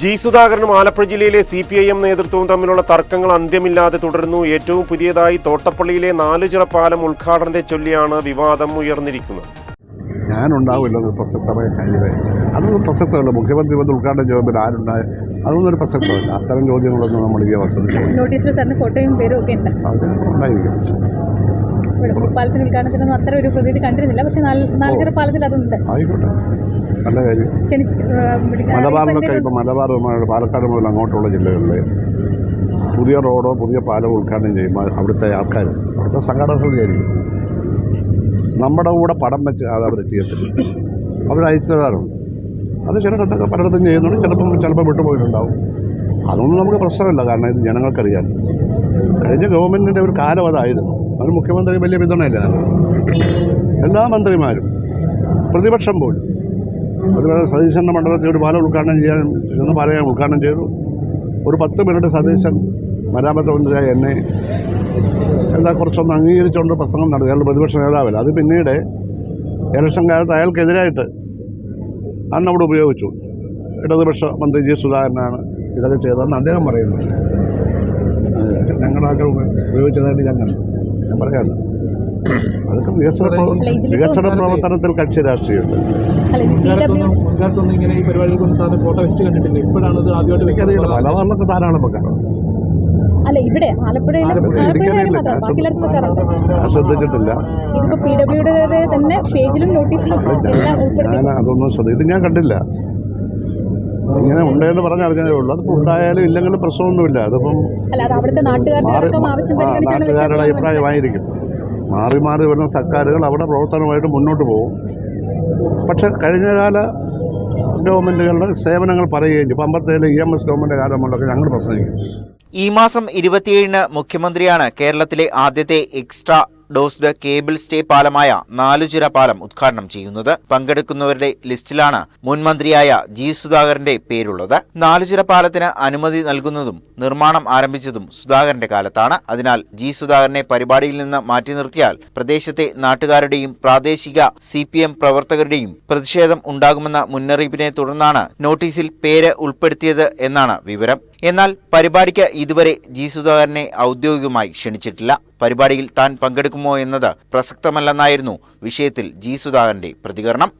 G സുധാകരനും ആലപ്പുഴ ജില്ലയിലെ C P I M നേതൃത്വവും തമ്മിലുള്ള തർക്കങ്ങൾ അന്ത്യമില്ലാതെ തുടരുന്നു. ഏറ്റവും പുതിയതായി തോട്ടപ്പള്ളിയിലെ നാലുചിറ പാലം ഉദ്ഘാടനത്തെ ചൊല്ലിയാണ് വിവാദം ഉയർന്നിരിക്കുന്നത്. ഞാനുണ്ടാവില്ല പ്രസക്തമായ കാര്യമേ അതൊന്നും പ്രസക്തമല്ല. മുഖ്യമന്ത്രി വന്ന് ഉദ്ഘാടനം ചെയ്യുമ്പോൾ ആരുണ്ടായ അതൊന്നും ഒരു പ്രസക്തമല്ല. അത്തരം ചോദ്യങ്ങളൊന്നും നമ്മൾ ഈ അവസരത്തിൽ നോട്ടീസിൽ സാറിന് ഫോട്ടോയും പേരും ഒക്കെ ഉണ്ട്. ഉണ്ടായിരിക്കും. പാലത്തിന് ഉദ്ഘാടനത്തിനൊന്നും അത്ര ഒരു പ്രതീതി കണ്ടിരുന്നില്ല. പക്ഷെ നാലുചിറ പാലത്തിൽ അതുണ്ട്. ആയിക്കോട്ടെ. നല്ല കാര്യം. മലബാറിലൊക്കെ ഇപ്പോൾ മലബാർ പാലക്കാട് മുതൽ അങ്ങോട്ടുള്ള ജില്ലകളിൽ പുതിയ റോഡോ പുതിയ പാലോ ഉദ്ഘാടനം ചെയ്യുമ്പോൾ അവിടുത്തെ ആൾക്കാർ അവിടുത്തെ സംഘാടക സമിതിയായിരിക്കും നമ്മുടെ കൂടെ പടം വെച്ച് അത് അവർ ചെയ്യത്തില്ല. അവർ അയച്ചു തരാറുണ്ട് അത് ചിലയിടത്തൊക്കെ പലയിടത്തും ചെയ്യുന്നുണ്ട് ചിലപ്പം ചിലപ്പോൾ വിട്ടുപോയിട്ടുണ്ടാവും. അതൊന്നും നമുക്ക് പ്രശ്നമില്ല കാരണം ഇത് ജനങ്ങൾക്കറിയാം. കഴിഞ്ഞ ഗവൺമെന്റിന്റെ ഒരു കാലം അതായിരുന്നു. അതിന് മുഖ്യമന്ത്രി വലിയ പിന്തുണയില്ല എല്ലാ മന്ത്രിമാരും പ്രതിപക്ഷം പോലും അതുപോലെ സതീശന്റെ മണ്ഡലത്തിൽ ഒരു പാലം ഉദ്ഘാടനം ചെയ്യാൻ ഇരുന്ന് പാലം ഞാൻ ഉദ്ഘാടനം ചെയ്തു. ഒരു പത്ത് മിനിറ്റ് സതീശൻ മരാമത്ത് മന്ത്രിയായ എന്നെ എന്താ കുറച്ചൊന്ന് അംഗീകരിച്ചുകൊണ്ട് പ്രസംഗം നടത്തി. അയാൾ പ്രതിപക്ഷ നേതാവല്ല അത് പിന്നീട് ഇലക്ഷൻ കാലത്ത് അയാൾക്കെതിരായിട്ട് അന്ന് അവിടെ ഉപയോഗിച്ചു. ഇടതുപക്ഷ മന്ത്രി ജി സുധാകരനാണ് ഇതൊക്കെ ചെയ്തതെന്ന് അദ്ദേഹം പറയുന്നു. ഞങ്ങളുടെ ഞങ്ങളൊക്കെ ഉപയോഗിച്ചതായിട്ട് ഞാൻ കണ്ടു. ഞാൻ പറയാമല്ലോ അതൊക്കെ വികസന വികസന പ്രവർത്തനത്തിൽ കക്ഷി രാഷ്ട്രീയമുണ്ട്. മുൻകാലത്തൊന്നും ഇങ്ങനെ ഈ പരിപാടികൾക്കൊന്നും സാറിന് ഫോട്ടോ വെച്ച് കണ്ടിട്ടില്ല. ഇപ്പോഴാണ് ഇത് ആദ്യമായിട്ട് മലബാറിലൊക്കെ ധാരാളം വെക്കാറുണ്ട് അല്ല ഇവിടെ ആലപ്പുഴയിലും ശ്രദ്ധിച്ചിട്ടില്ല. ഇതിപ്പോ പി ഡബ്ല്യുടെ തന്നെ പേജിലും നോട്ടീസിലും എല്ലാം അതൊന്നും ശ്രദ്ധ ഇത് ഞാൻ കണ്ടില്ല. ഇങ്ങനെ ഉണ്ടെന്ന് പറഞ്ഞാൽ അതിനേ ഉള്ളൂ. അതിപ്പോൾ ഉണ്ടായാലും ഇല്ലെങ്കിലും പ്രശ്നമൊന്നുമില്ല. അതിപ്പം നാട്ടുകാരുടെ അഭിപ്രായമായിരിക്കും. മാറി മാറി വരുന്ന സർക്കാരുകൾ അവിടെ പ്രവർത്തനമായിട്ട് മുന്നോട്ട് പോകും. പക്ഷേ കഴിഞ്ഞകാല ഗവൺമെന്റുകളുടെ സേവനങ്ങൾ പറയുകയും ചെയ്യും. അമ്പത്തേഴ് ഇ എം എസ് ഗവൺമെന്റ് കാലമുള്ളതൊക്കെ ഞങ്ങൾ പ്രസംഗിക്കും. ഈ മാസം ഇരുപത്തിയേഴിന് മുഖ്യമന്ത്രിയാണ് കേരളത്തിലെ ആദ്യത്തെ എക്സ്ട്രാ ഡോസ്ഡ് കേബിൾ സ്റ്റേ പാലമായ നാലുചിറ പാലം ഉദ്ഘാടനം ചെയ്യുന്നത്. പങ്കെടുക്കുന്നവരുടെ ലിസ്റ്റിലാണ് മുൻമന്ത്രിയായ ജി സുധാകരന്റെ പേരുള്ളത്. നാലുചിറ പാലത്തിന് അനുമതി നൽകുന്നതും നിർമ്മാണം ആരംഭിച്ചതും സുധാകരന്റെ കാലത്താണ്. അതിനാൽ ജി സുധാകരനെ പരിപാടിയിൽ നിന്ന് മാറ്റി നിർത്തിയാൽ പ്രദേശത്തെ നാട്ടുകാരുടെയും പ്രാദേശിക സി പ്രവർത്തകരുടെയും പ്രതിഷേധം ഉണ്ടാകുമെന്ന മുന്നറിയിപ്പിനെ തുടർന്നാണ് നോട്ടീസിൽ പേര് ഉൾപ്പെടുത്തിയത് എന്നാണ് വിവരം. എന്നാൽ പരിപാടിക്ക് ഇതുവരെ ജി സുധാകരനെ ഔദ്യോഗികമായി ക്ഷണിച്ചിട്ടില്ല. പരിപാടിയിൽ താൻ പങ്കെടുക്കുമോ എന്നത് പ്രസക്തമല്ലെന്നായിരുന്നു വിഷയത്തിൽ ജി സുധാകരന്റെ പ്രതികരണം.